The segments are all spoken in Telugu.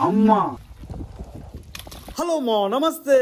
అమ్మా హలో మా నమస్తే.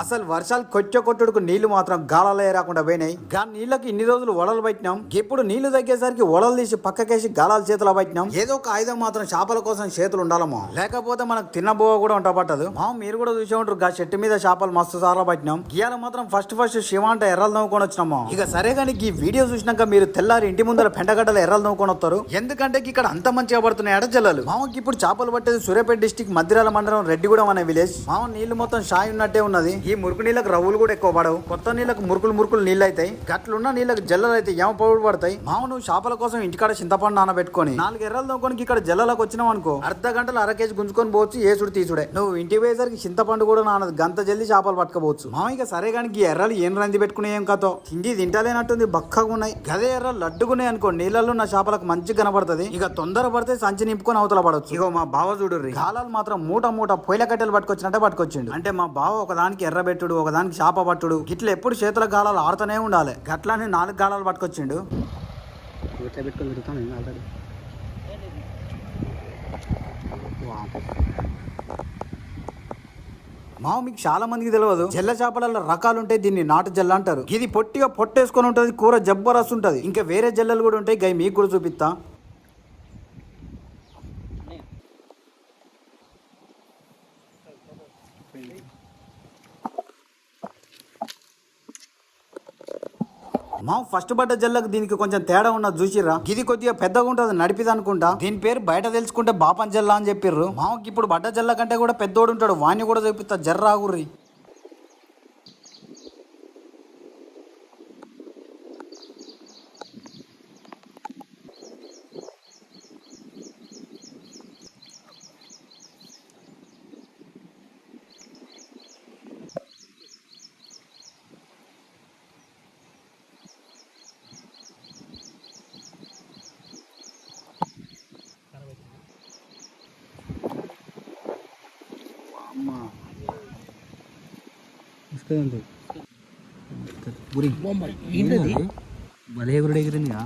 అసలు వర్షాలు కొట్ట కొట్టుడుకు నీళ్ళు మాత్రం గాలాలే రాకుండా పోయినాయి. గా నీళ్ళకి ఇన్ని రోజులు వడలు పట్టినాం. ఇప్పుడు నీళ్ళు తగ్గేసరికి వడలు తీసి పక్కకేసి గాలాల చేతులు పట్టినాం. ఏదో ఒక ఆయుధం మాత్రం చేపల కోసం చేతులు ఉండాలమ్మా లేకపోతే మనకు తిన్నబోవ కూడా ఉంటా పట్టదు మా మీరు కూడా చూసే ఉంటారు గా చెట్టు మీద చేపలు మస్తు సార్లు పట్టినాం. గీయాల మాత్రం ఫస్ట్ ఫస్ట్ శివ అంటే ఎర్రలు నవ్వుకొని వచ్చినామా ఇక సరే కానీ ఈ వీడియో చూసినాక మీరు తెల్లారి ఇంటి ముందర పెండగడ్డలు ఎర్రలు నవ్వుకొని వస్తారు. ఎందుకంటే ఇక్కడ అంత మంచిగా పడుతున్నాయి ఎడజల్లలు. మామకి ఇప్పుడు చేపలు పట్టేది సూర్యాపేట డిస్టిక్ మధ్యరాల మండలం రెడ్డిగూడెం అనే విలేజ్ మామ నీళ్ళు మొత్తం షాయి ఉన్నట్టే ఉన్నది. ఈ మురుకు నీళ్ళకి రవ్వులు కూడా ఎక్కువ పడవు. కొత్త నీళ్ళకు మురుకులు మురుకులు నీళ్ళు అవుతాయి గట్లున్న నీళ్ళకి జల్లలు అయితే ఏమ పౌడు పడతాయి. మామ నువ్వు చేపల కోసం ఇంటికాడ చింతపండు నానబెట్టుకొని నాలుగు ఎర్రలు నవ్వుకొని ఇక్కడ జల్లలకు వచ్చినావు అనుకో అర్ధ గంటలు అర కేజీ గుంజుకొని పోవచ్చు ఏసుడు తీసుడే. నువ్వు ఇంటికి పోయేసరికి చింతపండు కూడా నానదు గంత జల్ది చేపలు పట్టుకోవచ్చు మామ ఇక సరే కానీ ఈ ఎర్రలు ఏం రంది పెట్టుకునే ఏం కథో? తిండి తింటలేనట్టుంది బక్కగా ఉన్నాయి. గదే ఎర్రలు లడ్డుకున్నాయి అనుకో నీళ్ళలో ఉన్న చేపలకు మంచిగా కనబడుతుంది ఇక తొందర పడితే సంచి నింపుకొని అవతల పడవచ్చు. ఇగో మా బావ చూడు గాలాలు మాత్రం మూట మూట పొయ్యిల కట్టెలు పట్టుకొచ్చినట్టే పట్టుకొచ్చిండు అంటే మా బావ ఒకదానికి ఎర్రబెట్టుడు ఒకదానికి చేప పట్టుడు ఇట్లా ఎప్పుడు చేతుల గాలాలు ఆడుతూనే ఉండాలి. గట్లని నాలుగు గాలాలు పట్టుకొచ్చిండు. మావ మీకు చాలా మందికి తెలియదు జల్ల చేపలలో రకాలు ఉంటాయి దీన్ని నాటు జల్ల అంటారు. ఇది పొట్టిగా పొట్టేసుకొని ఉంటది కూర జబ్బరస్ ఉంటది. ఇంకా వేరే జల్లలు కూడా ఉంటాయి. గై మీకు కూడా చూపిస్తా. అమ్మా ఫస్ట్ పడ్డ జల్లకు దీనికి కొంచెం తేడా ఉన్నది చూసిర్రా? ఇది కొద్దిగా పెద్దగా ఉంటుంది నడిపిది అనుకుంటా. దీని పేరు బయట తెలుసుకుంటే బాపన్ జల్లా అని చెప్పిర్రు. మామకి ఇప్పుడు బడ్డ జల్ల కంటే కూడా పెద్దోడు ఉంటాడు వాణ్ణి కూడా చూపిస్తా జర్రాగుర్రి ఎగిరిందిగా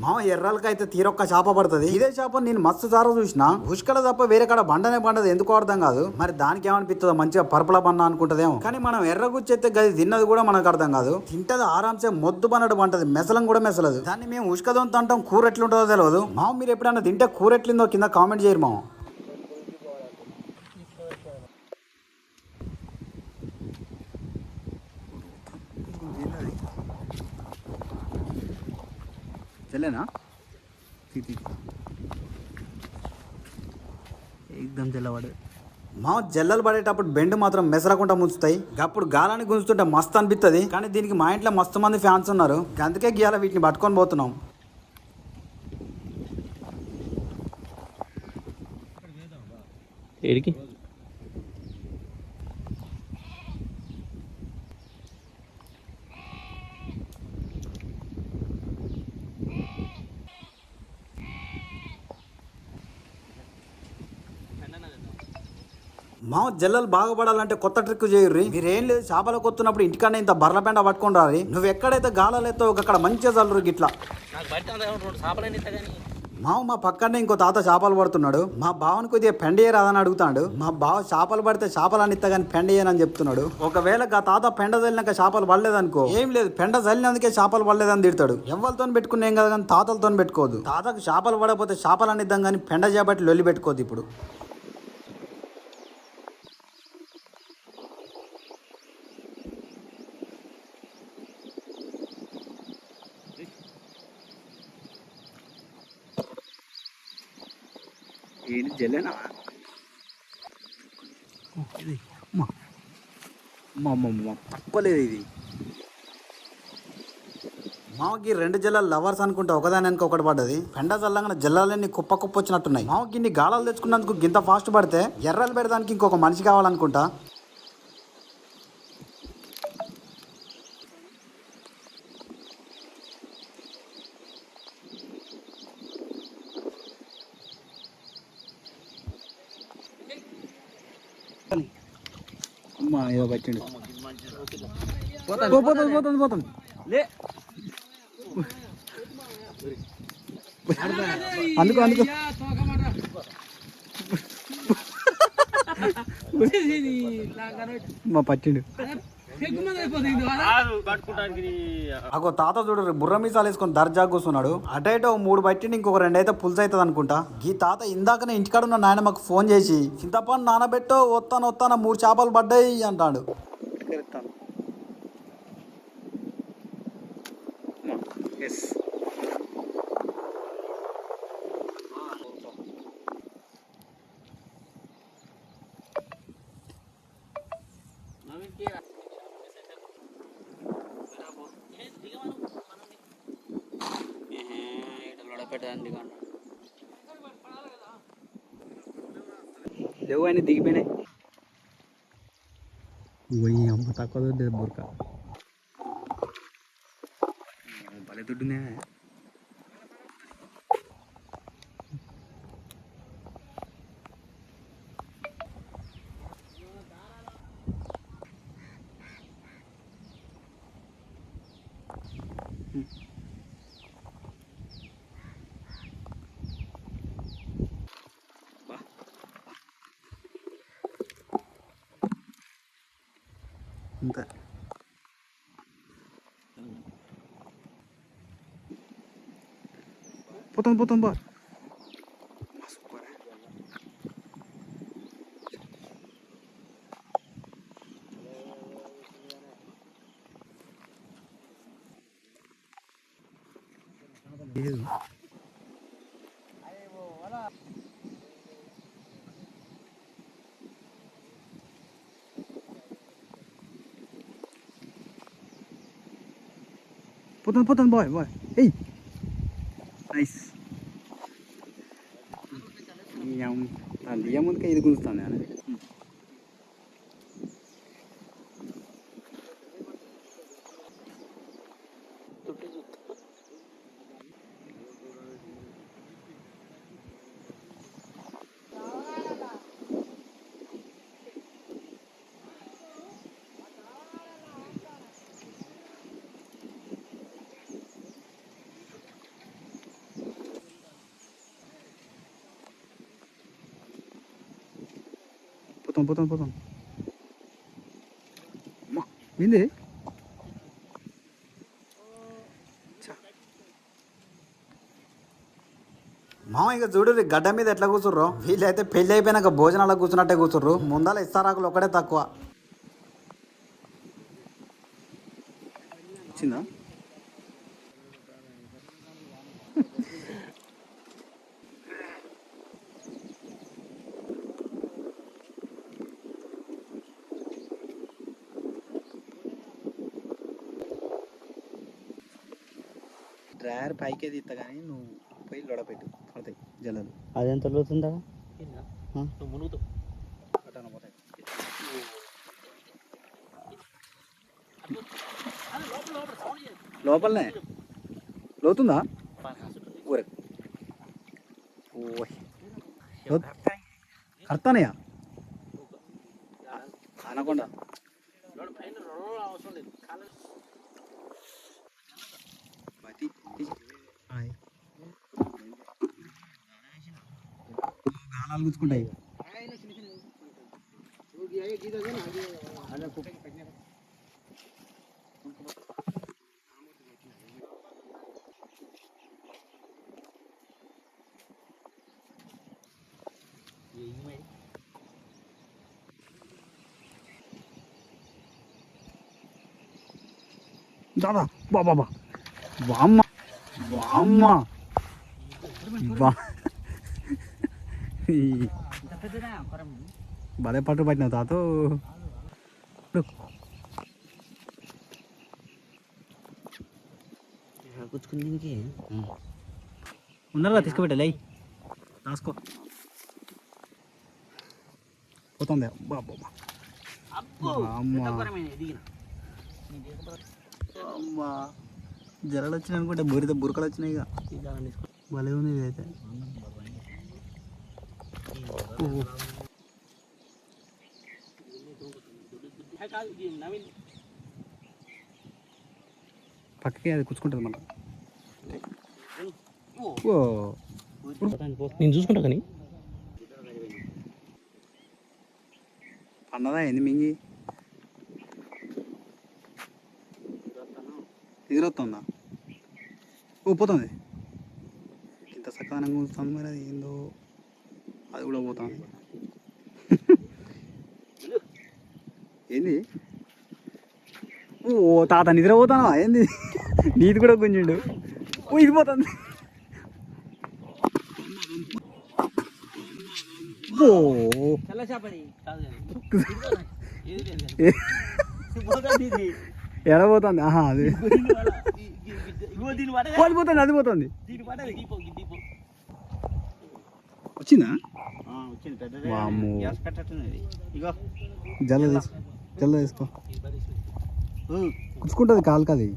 మామ ఎర్రలకైతే తీరొక్క చేప పడుతుంది. ఇదే చేప నేను మస్తు సారా చూసిన. ఉష్కల తప్ప వేరే కాడ బండనే పండదు ఎందుకు అర్థం కాదు. మరి దానికి ఏమనిపిస్తుందో మంచిగా పరుపుల బండ అనుకుంటదేమో. కానీ మనం ఎర్రగుచ్చెత్తే గది తిన్నది కూడా మనకు అర్థం కాదు. తింటది ఆరాంసే మొద్దు పన్నడు పంటది మెసలం కూడా మెసలదు. దాన్ని మేము ఉష్కదంతో అంటాం కూర ఎట్లుంటుందో తెలియదు మామ మీరు ఎప్పుడైనా తింటే కూర ఎట్లుందో కింద కామెంట్ చేయరు మామ. చల్లేనా ఏకదం చల్లవాడు మా జల్లలు పడేటప్పుడు బెండ్ మాత్రం మెసరకుండా ముంచుతాయి. అప్పుడు గాలాన్ని గుంజుతుంటే మస్తు అనిపిస్తుంది కానీ దీనికి మా ఇంట్లో మస్తు మంది ఫ్యాన్స్ ఉన్నారు. అందుకే గీయాల వీటిని పట్టుకొని పోతున్నాం. ఏడికి? మా జల్లలు బాగుపడాలంటే కొత్త ట్రిక్ చేయర్రి. మీరేం లేదు చేపలు కొత్తున్నప్పుడు ఇంటికన్నా ఇంత బర్ల పెండ పట్టుకొని రారి నువ్వు ఎక్కడైతే గాలాలు ఎత్తావు అక్కడ మంచిగా చల్లరు గిట్లా. మావ మా పక్కనే ఇంకో తాత చేపలు పడుతున్నాడు. మా బావని కొద్దిగా పెండయ్య రాదని అడుగుతాడు. మా బావ చేపలు పడితే చేపలు అని ఇస్తా కానీ పెండయ్యనని చెప్తున్నాడు. ఒకవేళ గా తాత పెండ చల్లినాక చేపలు పడలేదనుకో. ఏం లేదు పెండ చల్లినందుకే చేపలు పడలేదని తిడతాడు. ఎవరితో పెట్టుకునే ఏం కాదు కానీ తాతలతో పెట్టుకోదు తాతకు చేపలు పడకపోతే చేపలు అనిద్దాం కానీ పెండ చేపట్టి లొల్లి పెట్టుకోదు ఇప్పుడు. జల్లేనా ఇది తక్కువలేదు ఇది. మామకి రెండు జిల్లాలు లవర్స్ అనుకుంటే ఒకదాని ఒకటి పడ్డది. పెండ చల్లంగా జిల్లాలన్నీ కుప్ప కుప్ప వచ్చినట్టున్నాయి. మామకి ఇన్ని గాలాలు తెచ్చుకున్నందుకు గింత ఫాస్ట్ పడితే ఎర్రలు పెడదానికి ఇంకొక మనిషి కావాలనుకుంటా. లోకి వచ్చిండు పోతుంది పోతుంది పోతుంది అందుకో అందుకో. మా పచ్చిండు. అగో తాత చూడు బుర్ర మీసాలు వేసుకొని దర్జా కూర్చున్నాడు. అటైతే మూడు బట్టి ఇంకొక రెండు అయితే పులుసు అవుతుంది అనుకుంటా. ఈ తాత ఇందాకనే ఇంటికాడ ఉన్న నాయన మాకు ఫోన్ చేసి చింతపండు నానబెట్టో వస్తాను వస్తాను మూడు చేపలు పడ్డాయి అంటాడు. ఎస్ లేవు ఆయన దిగిపోయినాయి పోయి అమ్మ తక్కువ దొడ్డు బురక భలే దుడ్డునే అంతే పోతాం పోతాం బా సూపర్ లేదు పోతాను పోతాను బాయ్ బాయ్ ఏయ్ నైస్ దియ్య ముందుకే ఇది గుంజుతాను నేను పోతాం పోతాం పోతాం. ఏంది? మామయ్య చూడు గడ్డ మీద ఎట్లా కూర్చుర్రు? వీళ్ళైతే పెళ్ళి అయిపోయినాక భోజనాలకు కూర్చున్నట్టే కూర్చుర్రు. ముందాల ఇస్తారాకులు ఒకటే తక్కువ వచ్చిందా డ్రైవర్ పైకే తీస్తా కానీ నువ్వు పోయి లొడపెట్టు. పడతాయి జల్లలు. అదెంత లోతుందా? అటాన పోతాయి. లోపలనే? లోతుందా? ఊరే. ఓయ్. కర్తానయ్యా అనకుండా. బతి గాలాలు గుచ్చుకుంటాయి దాదా బా బాబా బామ్మ బామ్మ బా ఈ భలే పట్టు పట్టినావు తాతో. ఉన్నారా తీసుకుపెట్టాలి రాసుకో. పోతుంది. అమ్మా. జరలు వచ్చినాయి అనుకుంటే బురిత బురకలు వచ్చినాయి ఇక భలే ఉంది ఇదైతే. పక్కకి అది కూర్చుంటుంది మళ్ళీ ఓ. నేను చూసుకుంటా కానీ. అన్నదా ఏంది మింగి? ఎదురొస్తుందా ఓ పోతుంది. ఇంత సకాలంగా కూర్చుంది మరి అది ఏందో. అది కూడా పోతుంది ఏంది? ఓ తాత నిద్ర పోతానా? ఏంది? నీది కూడా గుంజిండు. ఓ ఇది పోతుంది. ఓ. తెల్ల చేపది కాదు ఎడ పోతుంది? ఆహా అది. ఓ, అది పోతుంది అది పోతుంది దీని పడది దీపో దీపో వచ్చిందా? వచ్చింది. పెద్దది వామ్మో. గ్యాస్ కట్టట్టున్నది ఇగో. జల్ల తీసుకో జల్ల తీసుకో. కుచ్చుకుంటుంది కాలు కది.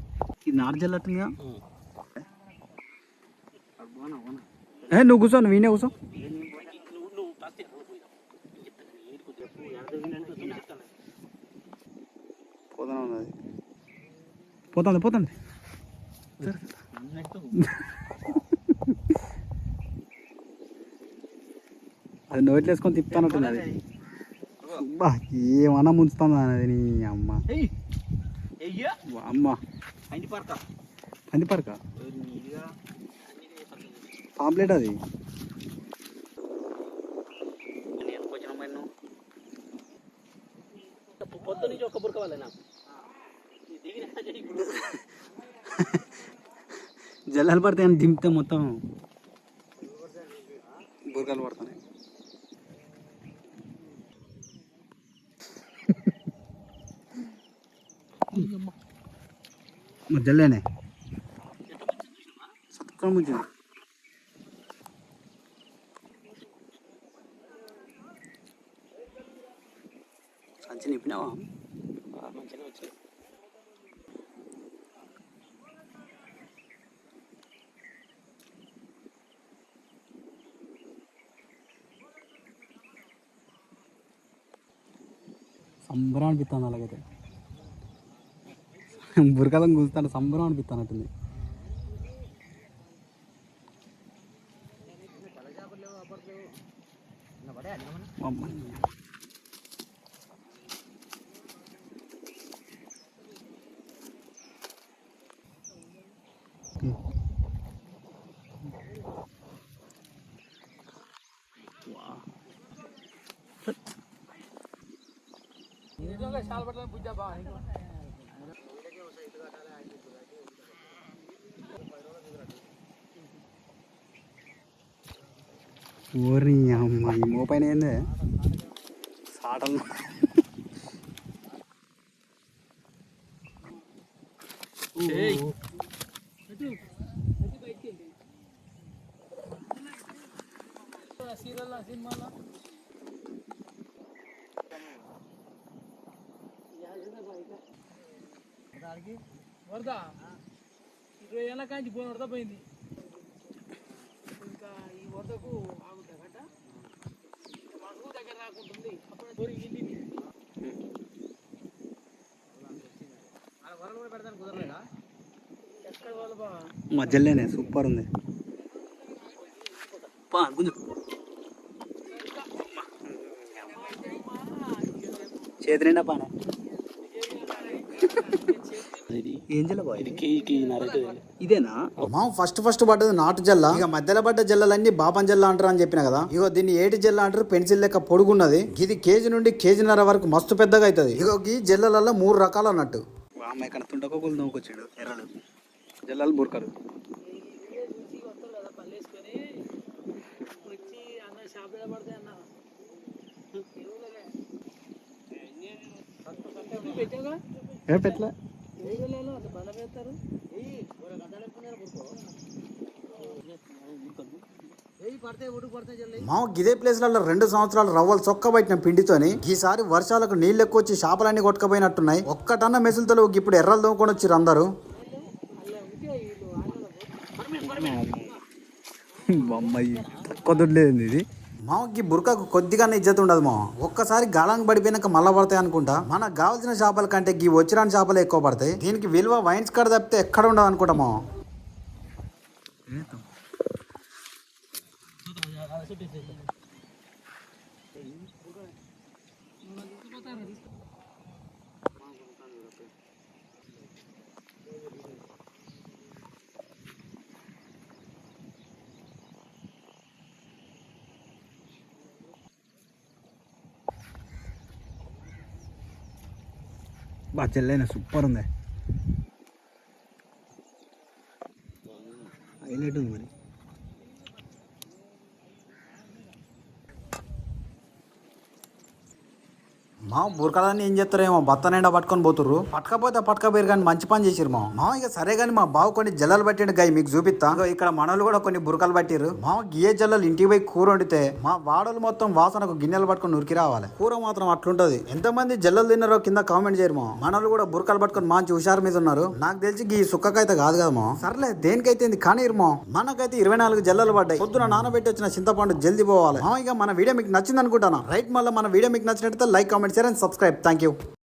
ఇది నాటు జల్లట్టుందిగా ఏ నువ్వు కూర్చో నువ్వు ఈయనే కూర్చో. పోతానే ఉన్నది. పోతుంది పోతుంది. అది నోట్లో వేసుకొని తిప్పుతానట్టుంది అది. బా ఏమన్నా ముంచుతుంది అనేది నీ అమ్మ. అమ్మ. పంది పరక పాంప్లెట్ అది? పొద్దు నుంచి ఒక్క బురక వాళ్ళే జల్లాలు పడితే అని దింపితే మొత్తం బురకలు పడుతున్నాయి జల్లేనే సత్కరం వచ్చింది సంచి నింపినావా మంచిగా వచ్చింది సంబరం అనిపిస్తాను అలాగైతే. బురకలం కూలుస్తాను సంబరం అనిపిస్తానట్టుంది. బాగా ఓరి అమ్మ ఈ మోపైన ఏందే సాటలు వరద ఇరవై ఏళ్ళ కాంచి పోయిన వరద పోయింది ఇంకా ఈ వరదకు ఆగుతా గట్ట మనకు దగ్గర రాకుంటుంది అప్పుడు దూరం వెళ్ళింది వరలు కూడా పెడతాను కుదరలేదా ఎక్కడ వాళ్ళు బా మధ్యలోనే సూపర్ ఉంది. చేతి నిండా పానే. ఇదేనా? మా ఫస్ట్ ఫస్ట్ పడ్డది నాటు జల్ల. ఇక మధ్యలో పడ్డ జల్లలన్నీ బాపం జల్ల అంటారు అని చెప్పిన కదా. ఇగో దీన్ని ఏటి జల్ల అంటారు? పెన్సిల్ లెక్క పొడుగున్నది. ఇది కేజీ నుండి కేజీన్నర వరకు మస్తు పెద్దగా అవుతుంది ఇగో ఈ జల్లలలో మూడు రకాలు అన్నట్టు. అమ్మాయి ఇక్కడ తుండకోకులు నవ్వుకొచ్చాడు. ఎర్రలు. జల్లాలు బురకలు. చూసి వస్తారు కదా పళ్ళు వేసుకొని వచ్చి అన్న షాప్ మీద పడితే అన్న ఎరువులే పెట్టాగా ఏ పెట్ల ఎరువులలో అంత బలం వేస్తారు ఏయి పడితే ఒడుకు పడితే జల్లి మా గిదే ప్లేస్లలో రెండు సంవత్సరాలు రవ్వలు చొక్కబట్టిన పిండితోని ఈసారి వర్షాలకు నీళ్ళు ఎక్కువ వచ్చి చేపలన్నీ కొట్టుకుపోయినట్టున్నాయి. ఒక్కటన్న మెసులతో ఇప్పుడు ఎర్రలు దోముకొని వచ్చారు అందరూ. అమ్మాయి తక్కువ దొడ్లేదు ఇది? మామకి బురకకు కొద్దిగానే ఇజ్జత ఉండదు మా ఒక్కసారి గాలానికి పడిపోయినాక మళ్ళా పడతాయి అనుకుంటా. మనకు కావాల్సిన చేపల కంటే గీ వచ్చిరాని చేపలు ఎక్కువ పడతాయి. దీనికి విలువ వైన్స్ కాడ తప్పితే ఎక్కడ ఉండదు అనుకుంటా మా பச்சல்ல என்ன சூப்பர் இருந்தேன் బురకలని ఏం చేస్తారేమో బత్త నిండా పట్టుకొని పోతుర్రు. పట్టకపోతే పట్టకపోయారు కానీ మంచి పని చేసిరు మా ఇక సరే కానీ మా బావ కొన్ని జల్లలు పట్టిండు గాయ మీకు చూపిస్తా. ఇక్కడ మనలు కూడా కొన్ని బురకలు పట్టిరు మా గియ్య జల్లలు ఇంటికి పోయి కూర వండితే మా వాడలు మొత్తం వాసనకు గిన్నెలు పట్టుకొని ఉరికి రావాలి. కూర మాత్రం అట్లుంటది. ఎంతమంది జల్లలు తిన్నారో కింద కామెంట్ చేయరు మా మనలు కూడా బురకలు పట్టుకొని మంచి హుషారు మీద ఉన్నారు. నాకు తెలిసి ఈ సుక్కకైతే కాదు కదా మా సర్లే దేనికైతే కానీ ఇరుమో మనకైతే ఇరవై నాలుగు జల్లలు పడ్డాయి. పొద్దున నానబెట్టి వచ్చిన చింతపండు జల్ది పోవాలి. మా ఇక మన వీడియో మీకు నచ్చింది అనుకుంటాను రైట్ మళ్ళీ మన వీడియో మీకు నచ్చినట్లయితే like comment share and subscribe. Thank you.